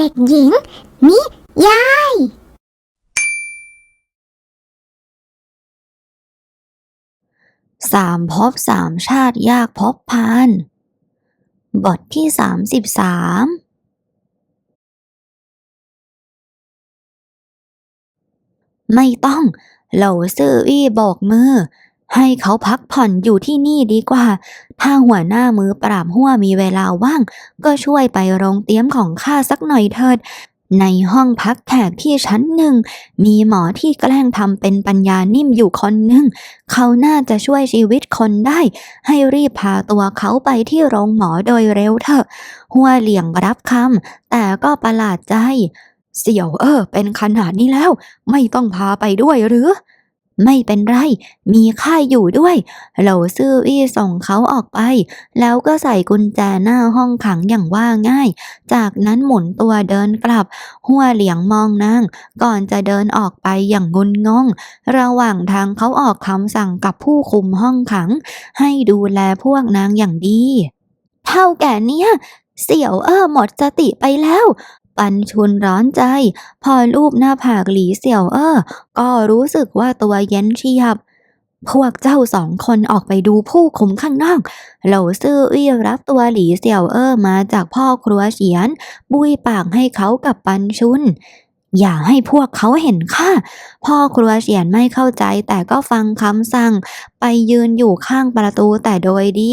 เด็กหญิง นิยาย สามภพสามชาติยากพบพาน บทที่สามสิบสามไม่ต้อง เหลาซื่ออี้โบกมือ ให้เขาพักผ่อนอยู่ที่นี่ดีกว่า ถ้าหัวหน้ามือปราบหัวมีเวลาว่าง ก็ช่วยไปโรงเตรียมของข้าสักหน่อยเถิด ในห้องพักแขกที่ชั้นหนึ่ง มีหมอที่แกล้งทำเป็นปัญญานิ่มอยู่คนหนึ่ง เขาน่าจะช่วยชีวิตคนได้ ให้รีบพาตัวเขาไปที่โรงหมอโดยเร็วเถอะ หัวเหลี่ยงรับคำแต่ก็ประหลาดใจ เสี่ยวเออ เป็นขนาดนี้แล้ว ไม่ต้องพาไปด้วยหรือ ไม่เป็นไร มีข้าอยู่ด้วยเหลาซื่ออี้ส่งเขาออกไป แล้วก็ใส่กุญแจหน้าห้องขังอย่างว่าง่าย จากนั้นหมุนตัวเดินกลับ หัวเหลียงมองนาง ก่อนจะเดินออกไปอย่างงุนงง ระหว่างทางเขาออกคำสั่งกับผู้คุมห้องขัง ให้ดูแลพวกนางอย่างดี เท่าแก่เนี้ยเสี่ยวเอ้อหมดสติไปแล้ว ปันชุนร้อนใจ พอรูปหน้าผากหลีเสี่ยวเอ้อก็รู้สึกว่าตัวเย็นเฉียบ พวกเจ้าสองคนออกไปดูผู้คุมข้างนอก เหล่าซื่ออี้รับตัวหลีเสี่ยวเอ้อมาจากพ่อครัวเฉียน บุยปากให้เขากับปันชุน อย่าให้พวกเขาเห็นข้าพ่อครัวเฉียนไม่เข้าใจแต่ก็ฟังคำสั่ง ไปยืนอยู่ข้างประตูแต่โดยดี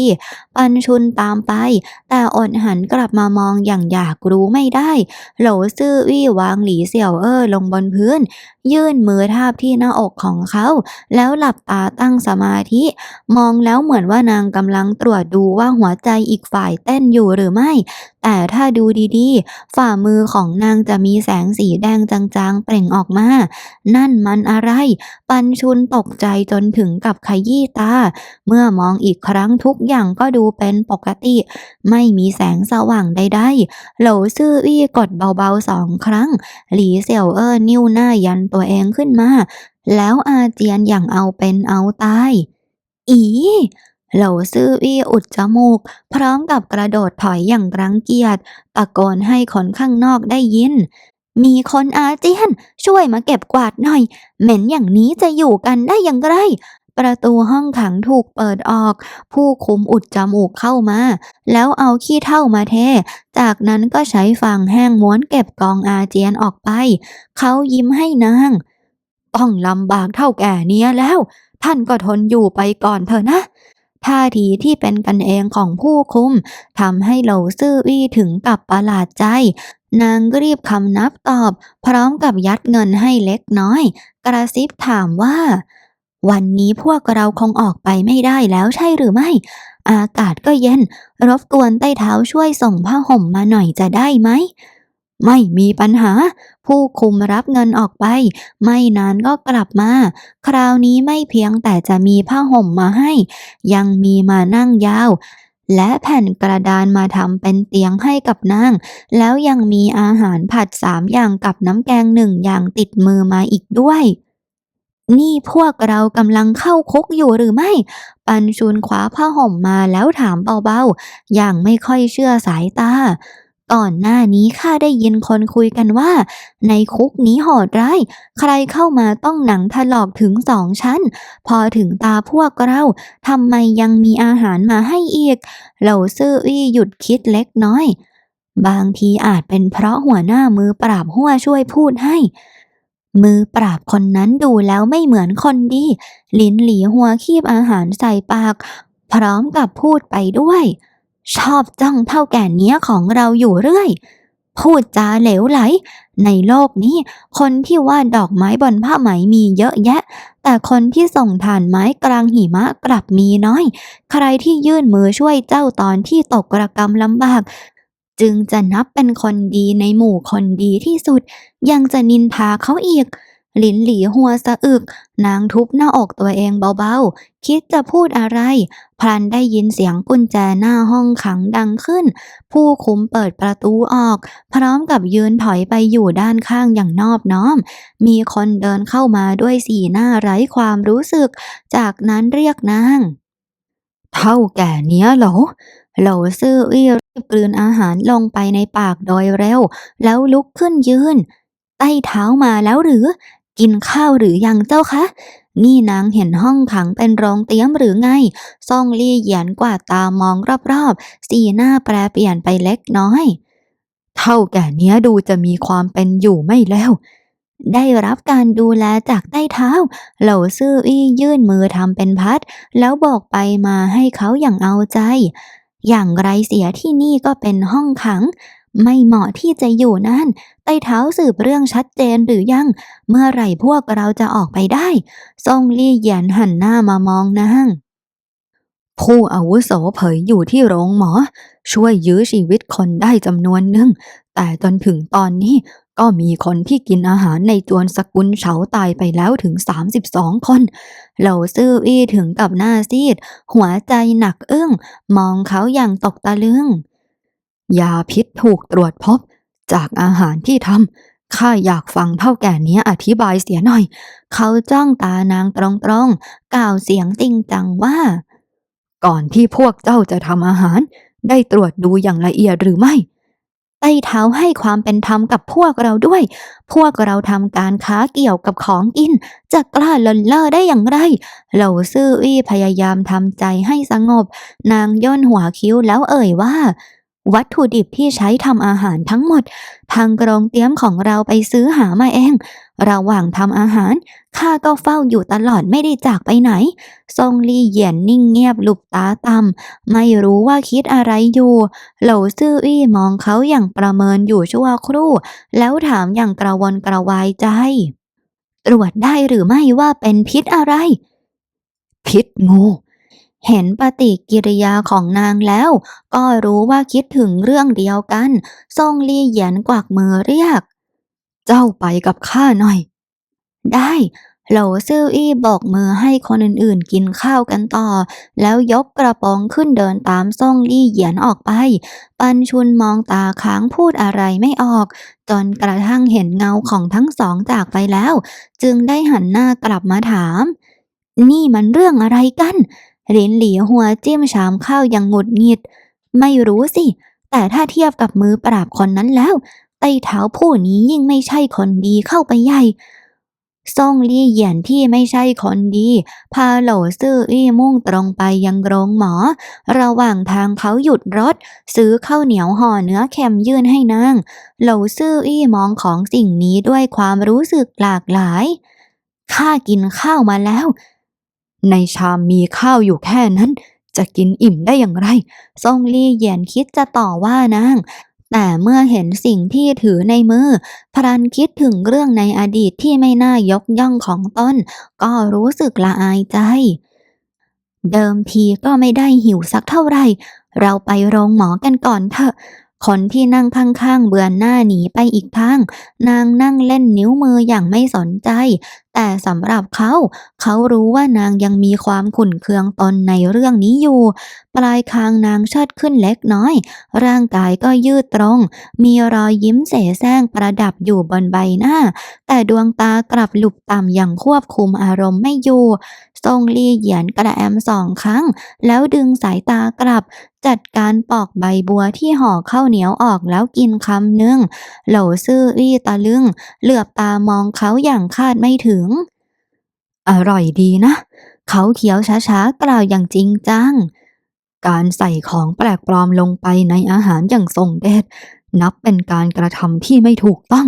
ปันชุนตามไป แต่อดหันกลับมามองอย่างอยากรู้ไม่ได้โหลซื่อวี่วางหลีเสี่ยวเอ้อลงบนพื้น ยื่นมือทาบที่หน้าอกของเขา แล้วหลับตาตั้งสมาธิ มองแล้วเหมือนว่านางกำลังตรวจดูว่าหัวใจอีกฝ่ายเต้นอยู่หรือไม่ แต่ถ้าดูดีๆ ฝ่ามือของนางจะมีแสงสีแดงจางๆ เปล่งออกมา นั่นมันอะไร ปันชุนตกใจจนถึงกับขยี้ตา เมื่อมองอีกครั้งทุกอย่างก็ดูเป็นปกติ ไม่มีแสงสว่างใดๆโหลซื่ออี้กดเบาๆสองครั้ง หลีเสี่ยวเอ้อนิ้วหน้ายันตัวเองขึ้นมา แล้วอาเจียนอย่างเอาเป็นเอาตาย อี เหลาซื่ออี้อุดจมูก พร้อมกับกระโดดถอยอย่างรังเกียจตะโกนให้คนข้างนอกได้ยิน มีคนอาเจียน ช่วยมาเก็บกวาดหน่อย เหม็นอย่างนี้จะอยู่กันได้อย่างไร ประตูห้องขังถูกเปิดออก ผู้คุมอุดจมูกเข้ามา แล้วเอาขี้เท่ามาเท จากนั้นก็ใช้ฟางแห้งม้วนเก็บกองอาเจียนออกไป เขายิ้มให้นางต้องลำบากเท่าแก่เนี้ยแล้ว ท่านก็ทนอยู่ไปก่อนเถอะนะ ท่าทีที่เป็นกันเองของผู้คุมทำให้เหลาซื่ออี้ถึงกับประหลาดใจ นางรีบคำนับตอบ พร้อมกับยัดเงินให้เล็กน้อย กระซิบถามว่า วันนี้พวกเราคงออกไปไม่ได้แล้วใช่หรือไม่ อากาศก็เย็น รบกวนใต้เท้าช่วยส่งผ้าห่มมาหน่อยจะได้ไหม ไม่มีปัญหา ผู้คุมรับเงินออกไป ไม่นานก็กลับมา คราวนี้ไม่เพียงแต่จะมีผ้าห่มมาให้ ยังมีมานั่งยาว และแผ่นกระดานมาทำเป็นเตียงให้กับนาง แล้วยังมีอาหารผัดสามอย่างกับน้ำแกงหนึ่งอย่างติดมือมาอีกด้วย นี่พวกเรากำลังเข้าคุกอยู่หรือไม่ ปันชุนคว้าผ้าห่มมาแล้วถามเบาๆ อย่างไม่ค่อยเชื่อสายตา ก่อนหน้านี้ข้าได้ยินคนคุยกันว่า ในคุกนี้โหดร้าย ใครเข้ามาต้องหนังถลอกถึงสองชั้น พอถึงตาพวกเราทำไมยังมีอาหารมาให้อีก เหล่าซื่ออี้หยุดคิดเล็กน้อย บางทีอาจเป็นเพราะหัวหน้ามือปราบหัวช่วยพูดให้ มือปราบคนนั้นดูแล้วไม่เหมือนคนดี ลิ้นหลีหัวคีบอาหารใส่ปาก พร้อมกับพูดไปด้วย ชอบจ้องเท่าแก่เนี้ยของเราอยู่เรื่อย พูดจาเหลวไหล ในโลกนี้ คนที่วาดดอกไม้บนผ้าไหมมีเยอะแยะ แต่คนที่ส่งถ่านไม้กลางหิมะกลับมีน้อย ใครที่ยื่นมือช่วยเจ้าตอนที่ตกระกรรมลำบาก จึงจะนับเป็นคนดีในหมู่คนดีที่สุด ยังจะนินทาเขาอีก ลินหลีหัวสะอึก นางทุบหน้าอกตัวเองเบาๆ คิดจะพูดอะไร พลันได้ยินเสียงกุญแจหน้าห้องขังดังขึ้น ผู้คุมเปิดประตูออก พร้อมกับยืนถอยไปอยู่ด้านข้างอย่างนอบน้อม มีคนเดินเข้ามาด้วยสีหน้าไร้ความรู้สึก จากนั้นเรียกนางเท่าแก่เนี้ยเหรอเหล่าซื่ออี้กลืนอาหารลงไปในปากโดยเร็ว แล้วลุกขึ้นยืนใต้เท้ามาแล้วหรือ กินข้าวหรือยังเจ้าคะ นี่นางเห็นห้องขังเป็นโรงเตรียมหรือไง ซ่องลี่เหยียนกว่าตามองรอบๆ สีหน้าแปรเปลี่ยนไปเล็กน้อย เท่าแก่เนี้ยดูจะมีความเป็นอยู่ไม่แล้ว ได้รับการดูแลจากใต้เท้า เหล่าซื่ออี้ยื่นมือทำเป็นพัด แล้วบอกไปมาให้เขาอย่างเอาใจ อย่างไรเสียที่นี่ก็เป็นห้องขัง ไม่เหมาะที่จะอยู่นั่นใต้เท้าสืบเรื่องชัดเจนหรือยัง เมื่อไหร่พวกเราจะออกไปได้ซงลี่เหยียนหันหน้ามามองนางผู้อาวุโสเผยอยู่ที่โรงหมอ ช่วยยื้อชีวิตคนได้จำนวนหนึ่ง แต่จนถึงตอนนี้ก็มีคนที่กินอาหารในจวนสกุลเฉาตายไปแล้วถึง 32 คน เหล่าซื่ออี้ถึงกับหน้าซีด หัวใจหนักอึ้ง มองเขาอย่างตกตะลึง ยาพิษถูกตรวจพบจากอาหารที่ทำ ข้าอยากฟังเท่าแก่นี้อธิบายเสียหน่อย เขาจ้องตานางตรงๆ กล่าวเสียงจริงจังว่า ก่อนที่พวกเจ้าจะทำอาหาร ได้ตรวจดูอย่างละเอียดหรือไม่ไต้เท้าให้ความเป็นธรรมกับพวกเราด้วย พวกเราทำการค้าเกี่ยวกับของกิน จะกล้าเลินเล่อได้อย่างไร เหล่าซื่ออี้พยายามทำใจให้สงบ นางย่นหัวคิ้วแล้วเอ่ยว่า วัตถุดิบที่ใช้ทำอาหารทั้งหมด ทางกรงเตรียมของเราไปซื้อหามาเอง ระหว่างทำอาหารข้าก็เฝ้าอยู่ตลอดไม่ได้จากไปไหน ทรงลี่เหยียนนิ่งเงียบหลุบตาต่ำไม่รู้ว่าคิดอะไรอยู่ เหลาซื่ออี้มองเขาอย่างประเมินอยู่ชั่วครู่ แล้วถามอย่างกระวนกระวายใจ ตรวจได้หรือไม่ว่าเป็นพิษอะไร พิษงู เห็นปฏิกิริยาของนางแล้ว ก็รู้ว่าคิดถึงเรื่องเดียวกันทรงลี่เหยียนกวักมือเรียก เจ้าไปกับข้าหน่อย ได้โหลซื่ออี้บอกมือให้คนอื่นๆ กินข้าวกันต่อ แล้วยกกระป๋องขึ้นเดินตามซ่งลี่เหยียนออกไป ปันชุนมองตาค้างพูดอะไรไม่ออก จนกระทั่งเห็นเงาของทั้งสองจากไปแล้ว จึงได้หันหน้ากลับมาถาม นี่มันเรื่องอะไรกัน หลินหลีหัวจิ้มชามข้าวอย่างหงุดหงิด ไม่รู้สิ แต่ถ้าเทียบกับมือปราบคนนั้นแล้ว ไต้เท้าผู้นี้ยิ่งไม่ใช่คนดีเข้าไปใหญ่ซ่งลี่เหยียนที่ไม่ใช่คนดี พาโหลซื่ออี้มุ่งตรงไปยังโรงหมอ ระหว่างทางเขาหยุดรถ ซื้อข้าวเหนียวห่อเนื้อเค็มยื่นให้นางโหลซื่ออี้มองของสิ่งนี้ด้วยความรู้สึกหลากหลายข้ากินข้าวมาแล้ว ในชามมีข้าวอยู่แค่นั้น จะกินอิ่มได้อย่างไรซ่งลี่เหยียนคิดจะต่อว่านาง แต่เมื่อเห็นสิ่งที่ถือในมือ พรันคิดถึงเรื่องในอดีตที่ไม่น่ายกย่องของตนก็รู้สึกละอายใจ เดิมทีก็ไม่ได้หิวสักเท่าไหร่ เราไปโรงหมอกันก่อนเถอะ คนที่นั่งข้างๆเบือนหน้าหนีไปอีกทาง นางนั่งเล่นนิ้วมืออย่างไม่สนใจ แต่สำหรับเขา เขารู้ว่านางยังมีความขุ่นเคืองตนในเรื่องนี้อยู่ ปลายคางนางเชิดขึ้นเล็กน้อย ร่างกายก็ยืดตรง มีรอยยิ้มเสแสร้งประดับอยู่บนใบหน้า แต่ดวงตากลับหลุบต่ำอย่างควบคุมอารมณ์ไม่อยู่ทรงลี่เหยียนกระแอมสองครั้ง แล้วดึงสายตากลับ จัดการปอกใบบัวที่ห่อข้าวเหนียวออกแล้วกินคำหนึ่งเหล่าซื่ออี้ตะลึง เหลือบตามองเขาอย่างคาดไม่ถึง อร่อยดีนะ เขาเคี้ยวช้าๆกล่าวอย่างจริงจังการใส่ของแปลกปลอมลงไปในอาหารอย่างทรงเดชนับเป็นการกระทำที่ไม่ถูกต้อง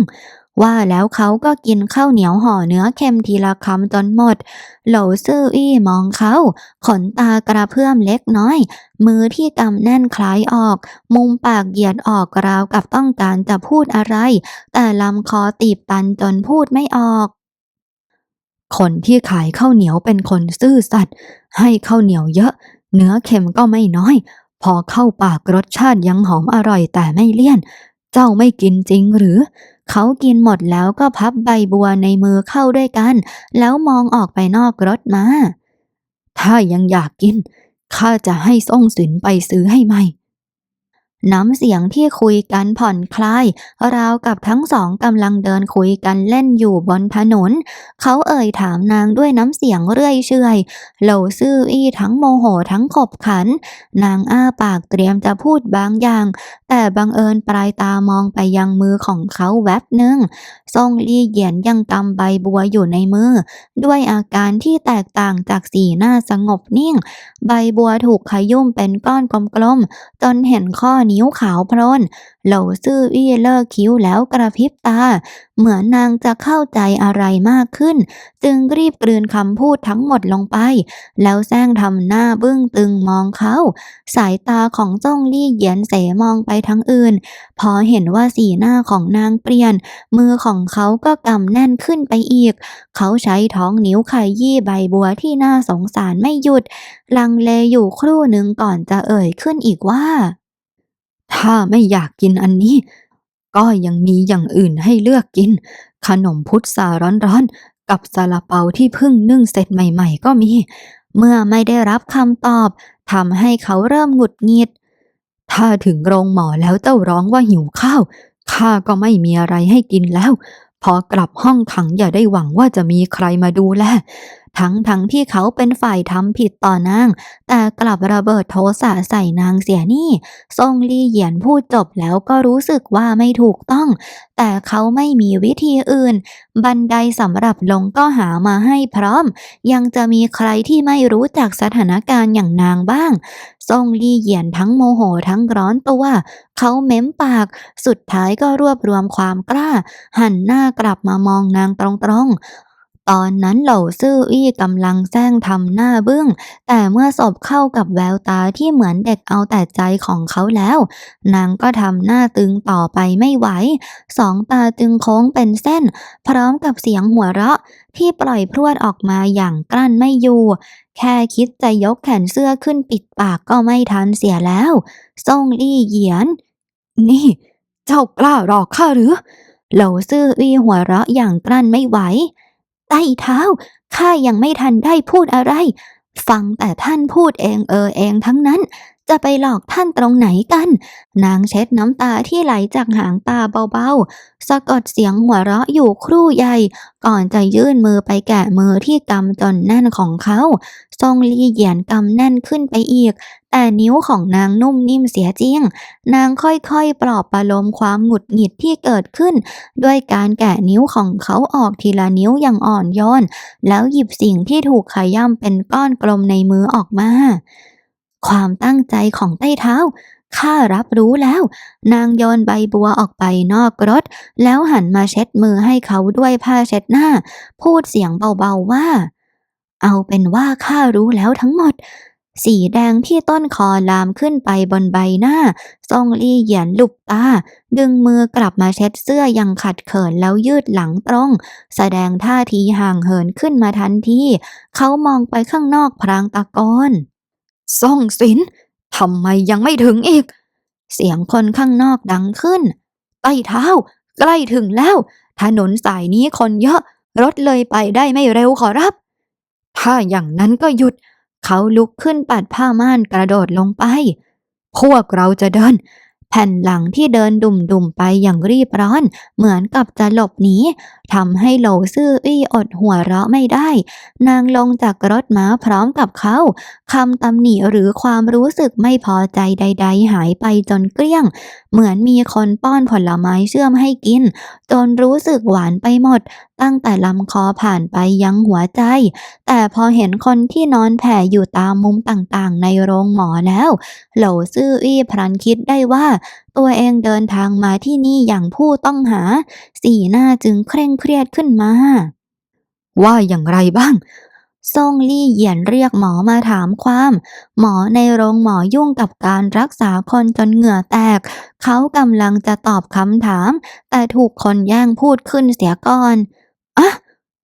ว่าแล้วเขาก็กินข้าวเหนียวห่อเนื้อเค็มทีละคำจนหมดโหลซื่ออี้มองเขา ขนตากระเพื่อมเล็กน้อย มือที่กำแน่นคล้ายออก มุมปากเหยียดออกราวกับต้องการจะพูดอะไร แต่ลำคอตีบตันจนพูดไม่ออก คนที่ขายข้าวเหนียวเป็นคนซื่อสัตย์ให้ข้าวเหนียวเยอะ เนื้อเค็มก็ไม่น้อย พอเข้าปากรสชาติยังหอมอร่อยแต่ไม่เลี่ยน เจ้าไม่กินจริงหรือ เขากินหมดแล้วก็พับใบบัวในมือเข้าด้วยกัน แล้วมองออกไปนอกรถมา ถ้ายังอยากกิน ข้าจะให้ส่งสินไปซื้อให้ใหม่ น้ำเสียงที่คุยกันผ่อนคลาย ราวกับทั้งสองกำลังเดินคุยกันเล่นอยู่บนถนน เขาเอ่ยถามนางด้วยน้ำเสียงเรื่อยเฉอยเหลาซื่ออี้ทั้งโมโหทั้งขบขัน นางอ้าปากเตรียมจะพูดบางอย่าง แต่บังเอิญปลายตามองไปยังมือของเขาแวบหนึ่งซ่งลี่เหยียนยังกำใบบัวอยู่ในมือ ด้วยอาการที่แตกต่างจากสีหน้าสงบนิ่ง ใบบัวถูกขยุ่มเป็นก้อนกลมๆจนเห็นข้อนิ้วขาวพลนเหลาซื่ออี้เลิกคิ้วแล้วกระพริบตา เหมือนนางจะเข้าใจอะไรมากขึ้น จึงรีบกลืนคำพูดทั้งหมดลงไป แล้วแซงทำหน้าบึ้งตึงมองเขา สายตาของจ้องลี่เหยียนเสมองไปทั้งอื่น พอเห็นว่าสีหน้าของนางเปลี่ยน มือของเขาก็กำแน่นขึ้นไปอีก เขาใช้ท้องนิ้วไขยี้ใบบัวที่น่าสงสารไม่หยุด ลังเลอยู่ครู่หนึ่งก่อนจะเอ่ยขึ้นอีกว่า ถ้าไม่อยากกินอันนี้ ก็ยังมีอย่างอื่นให้เลือกกิน ขนมพุทราร้อนๆ กับซาลาเปาที่เพิ่งนึ่งเสร็จใหม่ๆ ก็มี เมื่อไม่ได้รับคำตอบทำให้เขาเริ่มหงุดหงิด ถ้าถึงโรงหมอแล้วเจ้าร้องว่าหิวข้าวข้าก็ไม่มีอะไรให้กินแล้ว พอกลับห้องขังอย่าได้หวังว่าจะมีใครมาดูแล ทั้งทั้งที่เขาเป็นฝ่ายทำผิดต่อนาง แต่กลับระเบิดโทสะใส่นางเสียนี่ทรงลี่เหยียนพูดจบแล้วก็รู้สึกว่าไม่ถูกต้อง แต่เขาไม่มีวิธีอื่น บันไดสำหรับลงก็หามาให้พร้อม ยังจะมีใครที่ไม่รู้จักสถานการณ์อย่างนางบ้างทรงลี่เหยียนทั้งโมโหทั้งร้อนตัวเขาเม้มปาก สุดท้ายก็รวบรวมความกล้า หันหน้ากลับมามองนางตรงๆ ตอนนั้นเหล่าซื่ออี้กำลังแซงทำหน้าบึ้ง แต่เมื่อสบเข้ากับแววตาที่เหมือนเด็กเอาแต่ใจของเขาแล้ว นางก็ทำหน้าตึงต่อไปไม่ไหว สองตาตึงโค้งเป็นเส้น พร้อมกับเสียงหัวเราะ ที่ปล่อยพรวดออกมาอย่างกลั้นไม่อยู่ แค่คิดจะยกแขนเสื้อขึ้นปิดปากก็ไม่ทันเสียแล้วซ่งลี่เหยียน นี่ เจ้ากล้าหลอกข้าหรือ เหล่าซื่ออี้หัวเราะอย่างกลั้นไม่ไหว ใต้เท้า ข้ายังไม่ทันได้พูดอะไร ฟังแต่ท่านพูดเองเออเองทั้งนั้น จะไปหลอกท่านตรงไหนกัน นางเช็ดน้ำตาที่ไหลจากหางตาเบาๆ สะกดเสียงหัวเราะอยู่ครู่ใหญ่ ก่อนจะยื่นมือไปแกะมือที่กำจนแน่นของเขาทรงลีเหยียนกำแน่นขึ้นไปอีก แต่นิ้วของนางนุ่มนิ่มเสียจริง นางค่อยๆ ปลอบประโลมความหงุดหงิดที่เกิดขึ้น ด้วยการแกะนิ้วของเขาออกทีละนิ้วอย่างอ่อนโยน แล้วหยิบสิ่งที่ถูกขย้ำเป็นก้อนกลมในมือออกมา ความตั้งใจของใต้เท้า ข้ารับรู้แล้ว นางโยนใบบัวออกไปนอกรถ แล้วหันมาเช็ดมือให้เขาด้วยผ้าเช็ดหน้า พูดเสียงเบาๆว่า เอาเป็นว่าข้ารู้แล้วทั้งหมด สีแดงที่ต้นคอลามขึ้นไปบนใบหน้า ทรงลี่เหยียนหลุบตา ดึงมือกลับมาเช็ดเสื้ออยังขัดเขินแล้วยืดหลังตรง แสดงท่าทีห่างเหินขึ้นมาทันที เขามองไปข้างนอกพรางตะโกน ซ่องสินทำไมยังไม่ถึงอีก เสียงคนข้างนอกดังขึ้น ใต้เท้า ใกล้ถึงแล้ว ถนนสายนี้คนเยอะ รถเลยไปได้ไม่เร็วขอรับ ถ้าอย่างนั้นก็หยุด เขาลุกขึ้นปัดผ้าม่านกระโดดลงไป พวกเราจะเดิน แผ่นหลังที่เดินดุ่มๆไปอย่างรีบร้อน เหมือนกับจะหลบหนีทำให้โหลซื่ออี้อดหัวเราะไม่ได้ นางลงจากรถม้าพร้อมกับเขาคำตำหนิหรือความรู้สึกไม่พอใจใด ๆ หายไปจนเกลี้ยง เหมือนมีคนป้อนผลไม้เชื่อมให้กิน จนรู้สึกหวานไปหมด ตั้งแต่ลำคอผ่านไปยังหัวใจ แต่พอเห็นคนที่นอนแผ่อยู่ตามมุมต่างๆ ในโรงหมอแล้วโหลซื่ออี้พลันคิดได้ว่า ตัวเองเดินทางมาที่นี่อย่างผู้ต้องหา สีหน้าจึงเคร่งเครียดขึ้นมา ว่าอย่างไรบ้างซ่งลี่เหยียนเรียกหมอมาถามความ หมอในโรงหมอยุ่งกับการรักษาคนจนเหงื่อแตก เขากำลังจะตอบคำถาม แต่ถูกคนแย่งพูดขึ้นเสียก่อน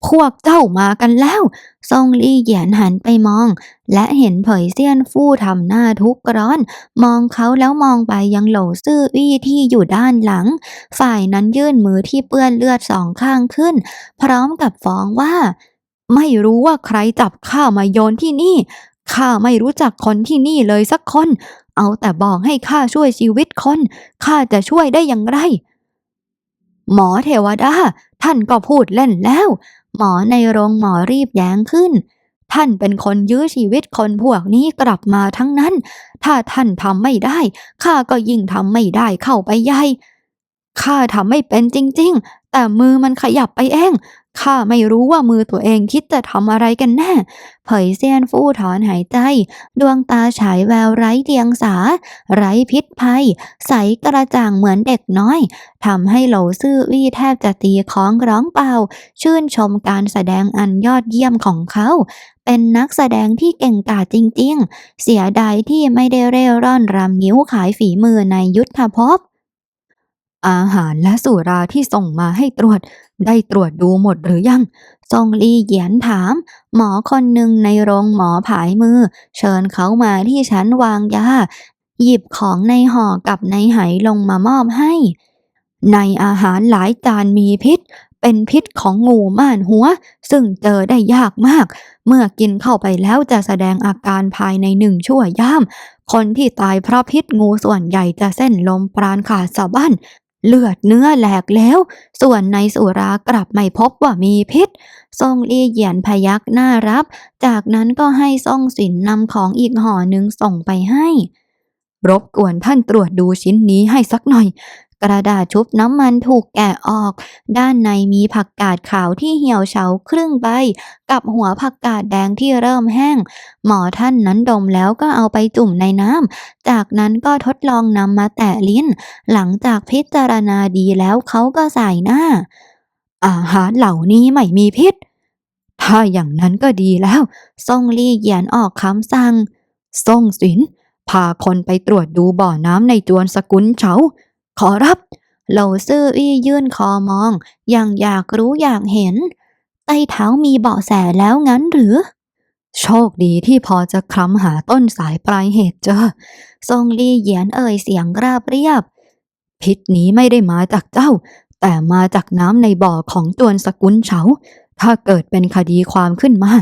พวกเจ้ามากันแล้ว ซงลี่เหยียนหันไปมอง และเห็นเผยเซียนฟู่ทำหน้าทุกข์ร้อน มองเขาแล้วมองไปยังโหลซื่ออี้ที่อยู่ด้านหลัง ฝ่ายนั้นยื่นมือที่เปื้อนเลือดสองข้างขึ้น พร้อมกับฟ้องว่า ไม่รู้ว่าใครจับข้ามาโยนที่นี่ข้าไม่รู้จักคนที่นี่เลยสักคน เอาแต่บอกให้ข้าช่วยชีวิตคน ข้าจะช่วยได้อย่างไร หมอเทวดา ท่านก็พูดเล่นแล้ว หมอในโรงหมอรีบแย้งขึ้น ท่านเป็นคนยื้อชีวิตคนพวกนี้กลับมาทั้งนั้น ถ้าท่านทำไม่ได้ ข้าก็ยิ่งทำไม่ได้เข้าไปใหญ่ข้าทำไม่เป็นจริง ๆ แต่มือมันขยับไปเอง ข้าไม่รู้ว่ามือตัวเองคิดจะทำอะไรกันแน่ เผยเซียนฟู่ถอนหายใจ ดวงตาฉายแววไร้เดียงสา ไร้พิษภัย ใสกระจ่างเหมือนเด็กน้อยทำให้เหลาซื่อวี่แทบจะตีคองร้องเปล่า ชื่นชมการแสดงอันยอดเยี่ยมของเขา เป็นนักแสดงที่เก่งกาจจริง ๆ เสียดายที่ไม่ได้เร่ร่อนรำงิ้วขายฝีมือในยุทธภพ อาหารและสุราที่ส่งมาให้ตรวจ ได้ตรวจดูหมดหรือยังซงลีเหยียนถาม หมอคนหนึ่งในโรงหมอผายมือ เชิญเขามาที่ชั้นวางยา หยิบของในห่อกับในไหลงมามอบให้ ในอาหารหลายจานมีพิษ เป็นพิษของงูม่านหัว ซึ่งเจอได้ยากมาก เมื่อกินเข้าไปแล้วจะแสดงอาการภายในหนึ่งชั่วย่ามคนที่ตายเพราะพิษงูส่วนใหญ่จะเส้นลมปราณขาดสะบั้น เลือดเนื้อแหลกแล้ว ส่วนในสุรากลับไม่พบว่ามีพิษทรงลีเหยียนพยักหน้ารับ จากนั้นก็ให้ทรงสินนำของอีกห่อหนึ่งส่งไปให้ รบกวนท่านตรวจดูชิ้นนี้ให้สักหน่อย กระดาษชุบน้ำมันถูกแกะออก ด้านในมีผักกาดขาวที่เหี่ยวเฉาครึ่งใบ กับหัวผักกาดแดงที่เริ่มแห้ง หมอท่านนั้นดมแล้วก็เอาไปจุ่มในน้ำ จากนั้นก็ทดลองนำมาแตะลิ้น หลังจากพิจารณาดีแล้วเขาก็ใส่หน้า อาหารเหล่านี้ไม่มีพิษ ถ้าอย่างนั้นก็ดีแล้วทรงลี่เหยียนออกคำสั่งทรงสินพาคนไปตรวจดูบ่อน้ำในจวนสกุลเฉา ขอรับ เหลาซื่ออี้ยื่นคอมองยังอยากรู้อยากเห็นไต้เท้ามีเบาะแสแล้วงั้นหรือ โชคดีที่พอจะคลำหาต้นสายปลายเหตุเจอ ทรงลี่เหยียนเอ่ยเสียงราบเรียบ พิษนี้ไม่ได้มาจากเจ้า แต่มาจากน้ำในบ่อของจวนสกุลเฉา ถ้าเกิดเป็นคดีความขึ้นมา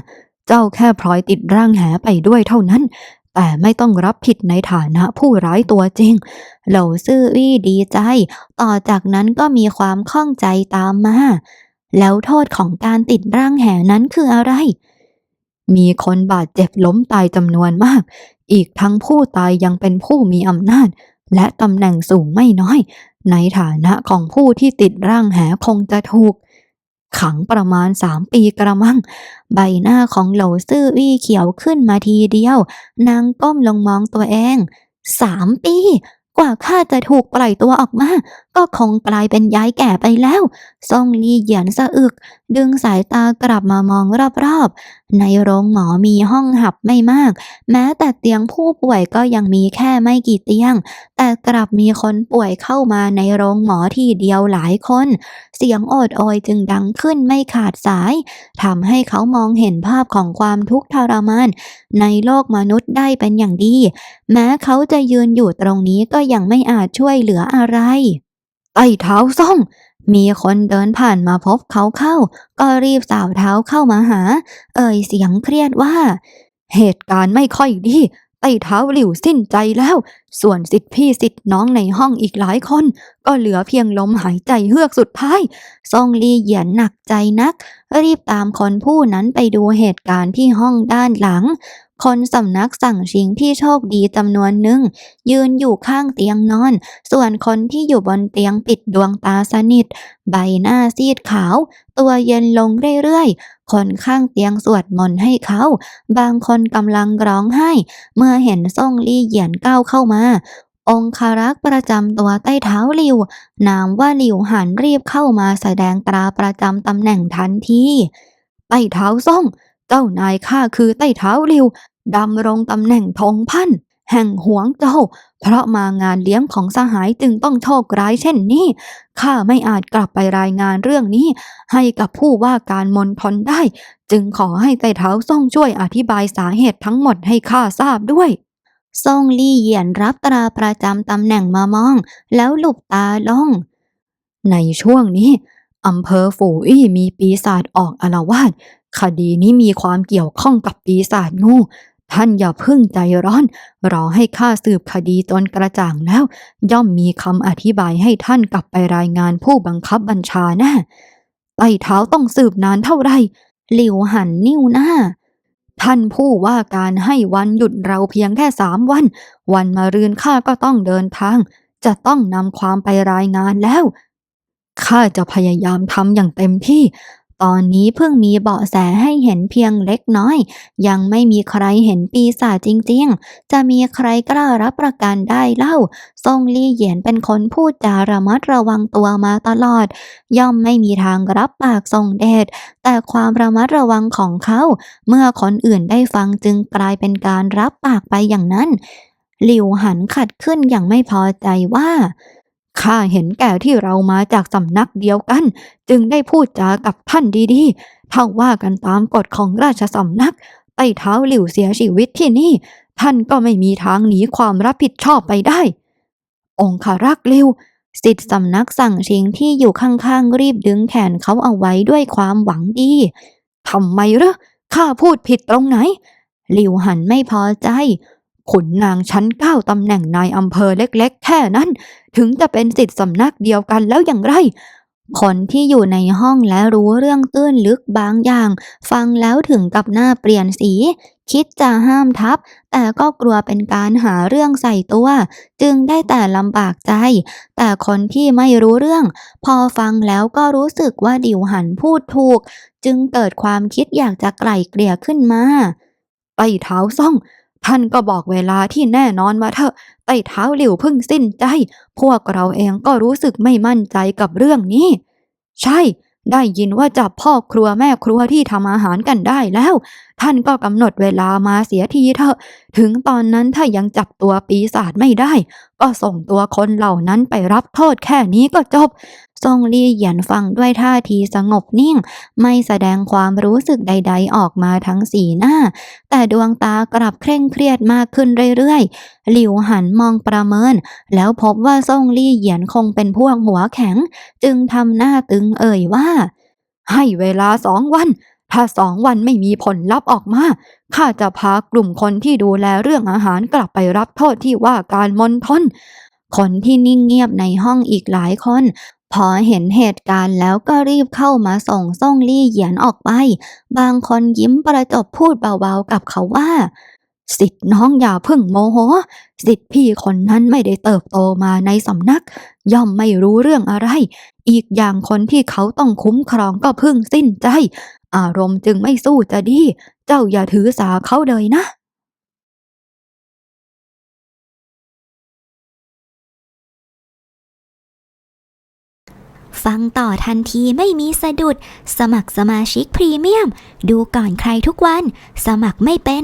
เจ้าแค่พลอยติดร่างแหไปด้วยเท่านั้น แต่ไม่ต้องรับผิดในฐานะผู้ร้ายตัวจริง เหลาซื่ออี้ดีใจ ต่อจากนั้นก็มีความข้องใจตามมา แล้วโทษของการติดร่างแหนั้นคืออะไร มีคนบาดเจ็บล้มตายจำนวนมาก อีกทั้งผู้ตายยังเป็นผู้มีอำนาจ และตำแหน่งสูงไม่น้อย ในฐานะของผู้ที่ติดร่างแหคงจะถูก ขังประมาณสามปีกระมัง ใบหน้าของเหลาซื่อวี่เขียวขึ้นมาทีเดียว นางก้มลงมองตัวเองสามปี กว่าข้าจะถูกปล่อยตัวออกมา ก็คงกลายเป็นยายแก่ไปแล้วซงลีเหยียนสะอึก ดึงสายตากลับมามองรอบๆ ในโรงหมอมีห้องหับไม่มาก แม้แต่เตียงผู้ป่วยก็ยังมีแค่ไม่กี่เตียง แต่กลับมีคนป่วยเข้ามาในโรงหมอที่เดียวหลายคน เสียงโอดโอยจึงดังขึ้นไม่ขาดสายทำให้เขามองเห็นภาพของความทุกข์ทรมาน ในโลกมนุษย์ได้เป็นอย่างดี แม้เขาจะยืนอยู่ตรงนี้ก็ยังไม่อาจช่วยเหลืออะไรไอ้เท้าส่อง มีคนเดินผ่านมาพบเขาเข้า ก็รีบสาวเท้าเข้ามาหา เอ่ยเสียงเครียดว่า เหตุการณ์ไม่ค่อยดีไต้เท้าหลิวสิ้นใจแล้ว ส่วนสิทธิพี่สิทธิน้องในห้องอีกหลายคน ก็เหลือเพียงลมหายใจเฮือกสุดท้าย ซองลีเหยียนหนักใจนัก รีบตามคนผู้นั้นไปดูเหตุการณ์ที่ห้องด้านหลัง คนสำนักสั่งชิงที่โชคดีจำนวนหนึ่ง ยืนอยู่ข้างเตียงนอน ส่วนคนที่อยู่บนเตียงปิดดวงตาสนิท ใบหน้าซีดขาว ตัวเย็นลงเรื่อยๆ คนข้างเตียงสวดมนต์ให้เขา บางคนกำลังร้องไห้ เมื่อเห็นซ่งลี่เหยียนก้าวเข้ามาองคารักษ์ประจำตัวใต้เท้าหลิว นามว่าหลิวหันรีบเข้ามาแสดงตราประจำตำแหน่งทันทีใต้เท้าซ่ง เจ้านายข้าคือใต้เท้าหลิว ดำรงตำแหน่งทงพันแห่งหวงเจ้า เพราะมางานเลี้ยงของสหายจึงต้องโชคร้ายเช่นนี้ ข้าไม่อาจกลับไปรายงานเรื่องนี้ ให้กับผู้ว่าการมณฑลได้ จึงขอให้ไต่เท้าซ่งช่วยอธิบายสาเหตุทั้งหมดให้ข้าทราบด้วยซ่งลี่เหยียนรับตราประจำตำแหน่งมามอง แล้วหลุบตาลง ในช่วงนี้อำเภอฝูอี้มีปีศาจออกอาละวาดคดีนี้มีความเกี่ยวข้องกับปีศาจงู ท่านอย่าเพึ่งใจร้อน รอให้ข้าสืบคดีจนกระจ่างแล้ว ย่อมมีคำอธิบายให้ท่านกลับไปรายงานผู้บังคับบัญชาแน่ไต่เท้าต้องสืบนานเท่าไหร่หลิวหันนิ้วหน้า ท่านผู้ว่าการให้วันหยุดเราเพียงแค่สามวัน วันมารืนข้าก็ต้องเดินทาง จะต้องนำความไปรายงานแล้วข้าจะพยายามทำอย่างเต็มที่ ตอนนี้เพิ่งมีเบาะแสให้เห็นเพียงเล็กน้อย ยังไม่มีใครเห็นปีศาจจริงๆ จะมีใครกล้ารับประกันได้เล่าทรงลี่เหยียนเป็นคนพูดจาระมัดระวังตัวมาตลอด ย่อมไม่มีทางรับปากทรงเดชแต่ความระมัดระวังของเขา เมื่อคนอื่นได้ฟังจึงกลายเป็นการรับปากไปอย่างนั้นหลิวหันขัดขึ้นอย่างไม่พอใจว่า ข้าเห็นแก่ที่เรามาจากสำนักเดียวกัน จึงได้พูดจากับท่านดีๆถ้าว่ากันตามกฎของราชสำนักไต้เท้าหลิวเสียชีวิตที่นี่ ท่านก็ไม่มีทางหนีความรับผิดชอบไปได้ องคารักษ์หลิวสิทธิสำนักสั่งชิงที่อยู่ข้างๆ รีบดึงแขนเขาเอาไว้ด้วยความหวังดีทำไมเหรอข้าพูดผิดตรงไหนหลิวหันไม่พอใจ ขุนนางชั้นเก้าตำแหน่งนายอำเภอเล็กๆ แค่นั้น ถึงจะเป็นสิทธิสำนักเดียวกันแล้วอย่างไรคนที่อยู่ในห้องและรู้เรื่องตื้นลึกบางอย่าง ฟังแล้วถึงกับหน้าเปลี่ยนสี คิดจะห้ามทับ แต่ก็กลัวเป็นการหาเรื่องใส่ตัว จึงได้แต่ลำบากใจ แต่คนที่ไม่รู้เรื่อง พอฟังแล้วก็รู้สึกว่าดิวหันพูดถูก จึงเกิดความคิดอยากจะไกล่เกลี่ยขึ้นมาไปเท้าซ่อง ท่านก็บอกเวลาที่แน่นอนมาเถอะไต่เท้าหลิวพึ่งสิ้นใจ พวกเราเองก็รู้สึกไม่มั่นใจกับเรื่องนี้ ใช่ ได้ยินว่าจับพ่อครัวแม่ครัวที่ทำอาหารกันได้แล้ว ท่านก็กำหนดเวลามาเสียทีเถอะ ถึงตอนนั้นถ้ายังจับตัวปีศาจไม่ได้ ก็ส่งตัวคนเหล่านั้นไปรับโทษแค่นี้ก็จบทรงลี่เหยียนฟังด้วยท่าทีสงบนิ่ง ไม่แสดงความรู้สึกใด ๆ ออกมาทั้งสีหน้า แต่ดวงตากลับเคร่งเครียดมากขึ้นเรื่อยๆ หลิวหันมองประเมิน แล้วพบว่าซ่งลี่เหยียนคงเป็นพวกหัวแข็ง จึงทำหน้าตึงเอ่ยว่า ให้เวลาสองวัน ถ้าสองวันไม่มีผลลัพธ์ออกมา ข้าจะพากลุ่มคนที่ดูแลเรื่องอาหารกลับไปรับโทษที่ว่าการมนทน คนที่นิ่งเงียบในห้องอีกหลายคน พอเห็นเหตุการณ์แล้วก็รีบเข้ามาส่งซ่งลี่เหยียนออกไป บางคนยิ้มประจบพูดเบาๆกับเขาว่า สิทธิ์น้องอย่าเพึ่งโมโห สิทธิ์พี่คนนั้นไม่ได้เติบโตมาในสำนัก ย่อมไม่รู้เรื่องอะไร อีกอย่างคนที่เขาต้องคุ้มครองก็เพิ่งสิ้นใจ อารมณ์จึงไม่สู้จะดี เจ้าอย่าถือสาเขาเลยนะฟังต่อทันทีไม่มีสะดุด สมัครสมาชิกพรีเมียม ดูก่อนใครทุกวัน สมัครไม่เป็น